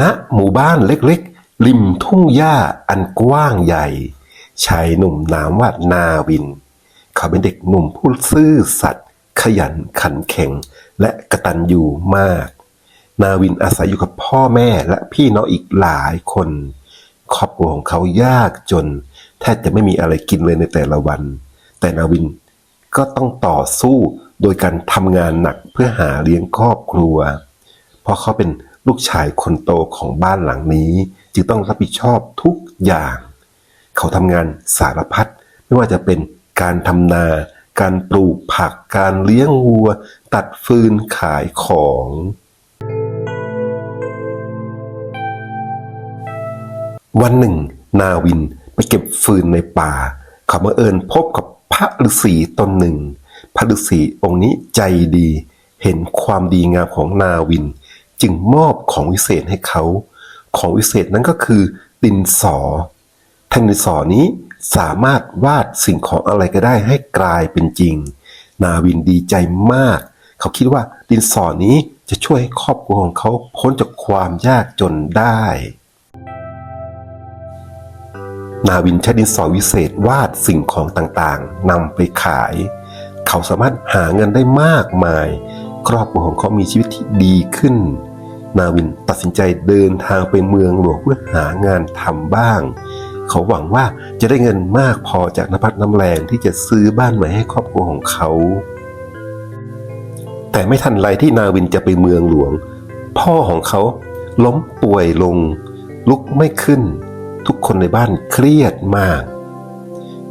ณหมู่บ้านเล็กๆ ริมทุ่งหญ้าอันกว้างใหญ่ ชายหนุ่มนามว่านาวิน เขาเป็นเด็กหนุ่มผู้ซื่อสัตย์ขยันขันแข็งและกระตันยูมาก นาวินอาศัยอยู่กับพ่อแม่และพี่น้องอีกหลายคน ครอบครัวของเขายากจน แทบจะไม่มีอะไรกินเลยในแต่ละวัน แต่นาวินก็ต้องต่อสู้โดยการทำงานหนักเพื่อหาเลี้ยงครอบครัว เพราะเขาเป็น ลูกชายคนโตของบ้านหลังนี้ จึงต้องรับผิดชอบทุกอย่าง เขาทำงานสารพัดไม่ว่าจะเป็นการทำนา การปลูกผัก การเลี้ยงวัว ตัดฟืนขายของวันหนึ่ง นาวินไปเก็บฟืนในป่า เขามาเอิญพบกับพระฤาษีตนหนึ่ง พระฤาษีองค์นี้ใจดี เห็นความดีงามของนาวิน จึงมอบของวิเศษให้เขา ของวิเศษนั้นก็คือ ดินสอแท่งดินสอนี้สามารถวาดสิ่งของอะไรก็ได้ให้กลายเป็นจริง นาวินดีใจมาก เขาคิดว่าดินสอนี้จะช่วยให้ครอบครัวของเขาพ้นจากความยากจนได้ นาวินใช้ดินสอวิเศษวาดสิ่งของต่างๆนำไปขาย เขาสามารถหาเงินได้มากมาย ครอบครัวของเขามีชีวิตที่ดีขึ้น นาวินตัดสินใจเดินทางไปเมืองหลวงเพื่อหางานทำบ้าง เขาหวังว่าจะได้เงินมากพอจากน้ำพัดน้ำแรงที่จะซื้อบ้านใหม่ให้ครอบครัวของเขา แต่ไม่ทันไรที่นาวินจะไปเมืองหลวง พ่อของเขาล้มป่วยลง ลุกไม่ขึ้น ทุกคนในบ้านเครียดมาก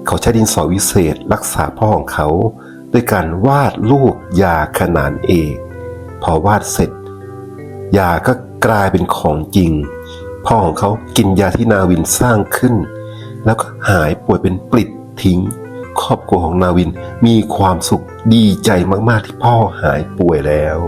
เขาใช้ดินสอวิเศษรักษาพ่อของเขา ด้วยการวาดรูปยาขนานเอก พอวาดเสร็จ ยาก็กลายเป็นของจริง พ่อของเขากินยาที่นาวินสร้างขึ้น แล้วก็หายป่วยเป็นปลิดทิ้ง ครอบครัวของนาวินมีความสุขดีใจมาก ๆ ที่พ่อหายป่วยแล้ว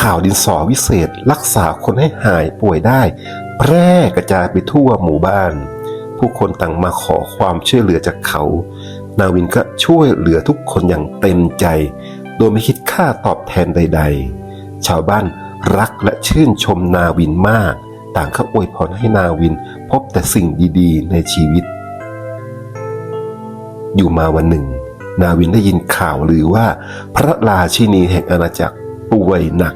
ข่าวดินสอวิเศษรักษาคนให้หายป่วยได้ แพร่กระจายไปทั่วหมู่บ้าน ผู้คนต่างมาขอความช่วยเหลือจากเขา นาวินก็ช่วยเหลือทุกคนอย่างเต็มใจ โดยไม่คิดค่าตอบแทนใด ๆ ชาวบ้านรักและชื่นชมนาวินมาก ต่างก็อวยพรให้นาวินพบแต่สิ่งดีๆ ในชีวิต อยู่มาวันหนึ่ง นาวินได้ยินข่าวหรือว่า พระราชินีแห่งอาณาจักรป่วยหนัก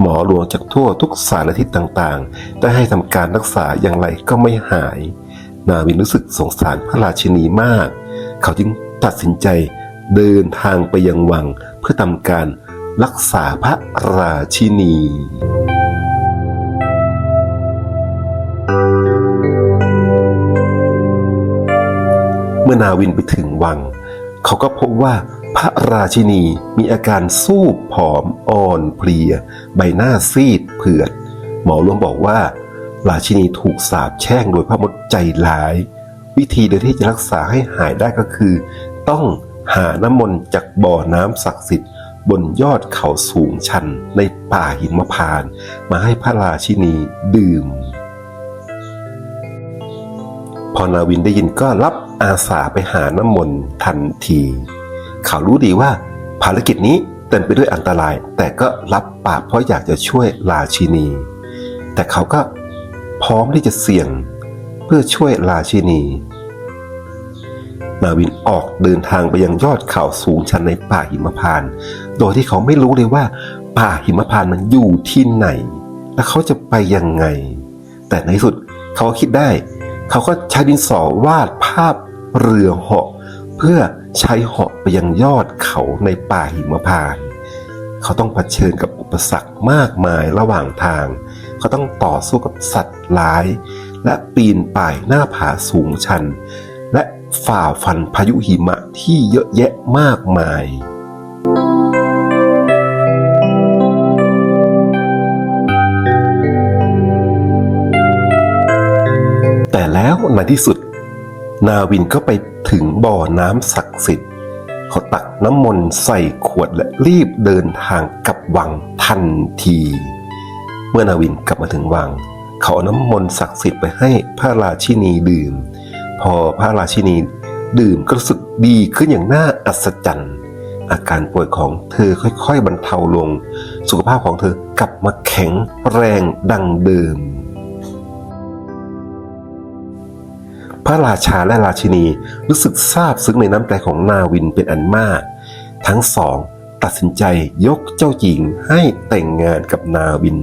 หมอหลวงจากทั่วทุกสารทิศต่างๆ ได้ให้ทำการรักษาอย่างไรก็ไม่หาย นาวินรู้สึกสงสารพระราชินีมาก เขาจึงตัดสินใจเดินทางไปยังวังเพื่อทำการรักษาพระราชินี เมื่อนาวินไปถึงวัง เขาก็พบว่าพระราชินีมีอาการสู้ผอมอ่อนเพลีย ใบหน้าซีดเผือด หมอหลวงบอกว่า ราชินีถูกสาปแช่งโดยพระมดใจร้าย วิธีเดียวที่จะรักษาให้หายได้ก็คือ ต้องหาน้ำมนต์จากบ่อน้ำศักดิ์สิทธิ์ บนยอดเขาสูงชันในป่าหิมพานต์มาให้พระราชินีดื่ม พอนาวินได้ยินก็รับอาสาไปหาน้ำมนต์ทันที เขารู้ดีว่าภารกิจนี้เต็มไปด้วยอันตราย แต่ก็รับปากเพราะอยากจะช่วยราชินี แต่เขาก็ พร้อมที่จะเสี่ยงเพื่อช่วยราชินีนาวินออกเดินทางไปยังยอดเขาสูงชันในป่าหิมพานต์โดยที่เขาไม่รู้เลยว่า ป่าหิมพานต์มันอยู่ที่ไหน และเขาจะไปยังไง แต่ในที่สุดเขาคิดได้ เขาก็ใช้ดินสอวาดภาพเรือเหาะเพื่อใช้เหาะไปยังยอดเขาในป่าหิมพานต์เขาต้องเผชิญกับอุปสรรคมากมายระหว่างทาง เขาต้องต่อสู้กับสัตว์ร้าย และปีนป่ายหน้าผาสูงชัน และฝ่าฟันพายุหิมะที่เยอะแยะมากมายแต่แล้วในที่สุด นาวินก็ไปถึงบ่อน้ำศักดิ์สิทธิ์เขาตักน้ำมนต์ใส่ขวดและรีบเดินทางกลับวังทันที เมื่อนาวินกลับมาถึงวัง เขาเอาน้ำมนต์ศักดิ์สิทธิ์ไปให้พระราชินีดื่ม พอพระราชินีดื่มก็รู้สึกดีขึ้นอย่างน่าอัศจรรย์ อาการป่วยของเธอค่อยๆบรรเทาลง สุขภาพของเธอกลับมาแข็งแรงดังเดิม พระราชาและราชินีรู้สึกซาบซึ้งในน้ำใจของนาวินเป็นอันมาก ทั้งสองตัดสินใจยกเจ้าหญิงให้แต่งงานกับนาวิน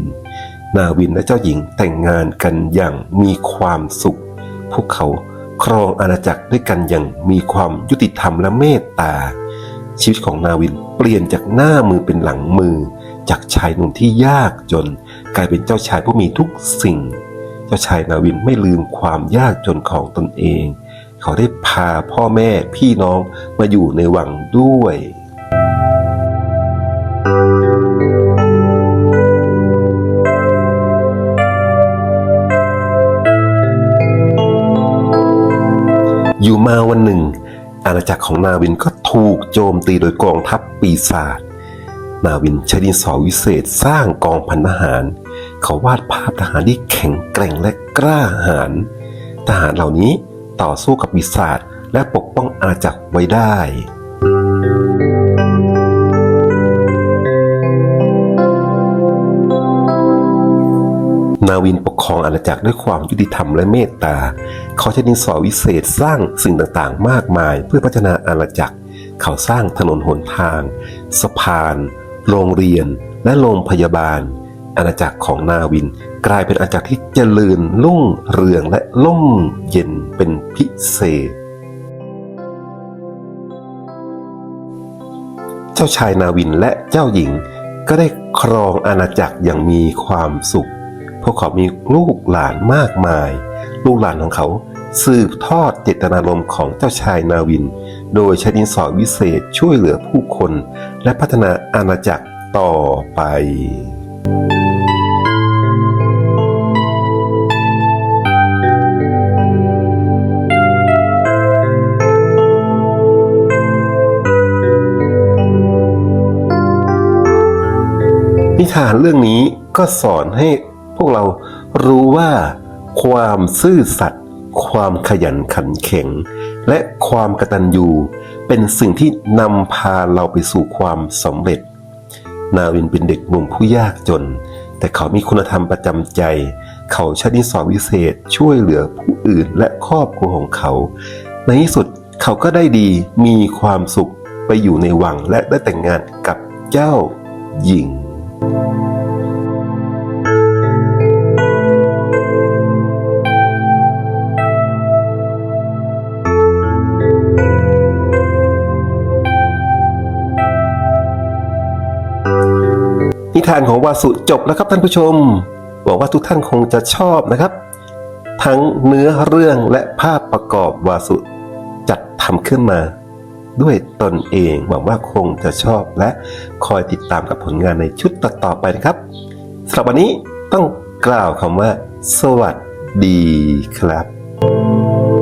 นาวินและเจ้าหญิงแต่งงานกันอย่างมีความสุข พวกเขาครองอาณาจักรด้วยกันอย่างมีความยุติธรรมและเมตตา ชีวิตของนาวินเปลี่ยนจากหน้ามือเป็นหลังมือ จากชายหนุ่มที่ยากจน กลายเป็นเจ้าชายผู้มีทุกสิ่ง เจ้าชายนาวินไม่ลืมความยากจนของตนเอง เขาได้พาพ่อแม่พี่น้องมาอยู่ในวังด้วยอยู่ มาวันหนึ่ง อาณาจักรของนาวินก็ถูกโจมตีโดยกองทัพปีศาจนาวินใช้ดินสอวิเศษสร้างกองพันทหาร เขาวาดภาพทหารที่แข็งแกร่งและกล้าหาญทหารเหล่านี้ต่อสู้กับปีศาจและปกป้องอาณาจักรไว้ได้ นาวินปกครองอาณาจักรด้วยความยุติธรรมและเมตตา เขาใช้ดินสอวิเศษสร้างสิ่งต่างๆ มากมาย เพื่อพัฒนาอาณาจักร เขาสร้างถนนหนทาง สะพาน โรงเรียน และโรงพยาบาล อาณาจักรของนาวินกลายเป็นอาณาจักรที่เจริญรุ่งเรืองและล่มเย็นเป็นพิเศษ เจ้าชายนาวินและเจ้าหญิงก็ได้ครองอาณาจักรอย่างมีความสุข พวกเขามีลูกหลานมากมาย ลูกหลานของเขาสืบทอดเจตนารมณ์ของเจ้าชายนาวิน โดยใช้ดินสอวิเศษช่วยเหลือผู้คน และพัฒนาอาณาจักรต่อไปนิทานเรื่องนี้ก็สอนให้ วกเรารู้ว่า ความซื่อสัตย์ความขยันขันแข็ง และความกตัญญูเป็นสิ่งที่นำพาเราไปสู่ความสำเร็จ นาวินเป็นเด็กหนุ่มผู้ยากจน แต่เขามีคุณธรรมประจำใจ เขาใช้นิสอวิเศษช่วยเหลือผู้อื่นและครอบครัวของเขา ในที่สุดเขาก็ได้ดีมีความสุขไปอยู่ในวังและได้แต่งงานกับเจ้าหญิงนิ ทานของวาสุจบแล้วครับท่านผู้ชมหวังว่าทุกท่านคงจะชอบนะครับ ทั้งเนื้อเรื่องและภาพประกอบวาสุจัดทำขึ้นมา ด้วยตนเองหวังว่าคงจะชอบและคอยติดตามกับผลงานในชุดต่อๆไปนะครับสำหรับวันนี้ต้องกล่าวคำว่า สวัสดีครับ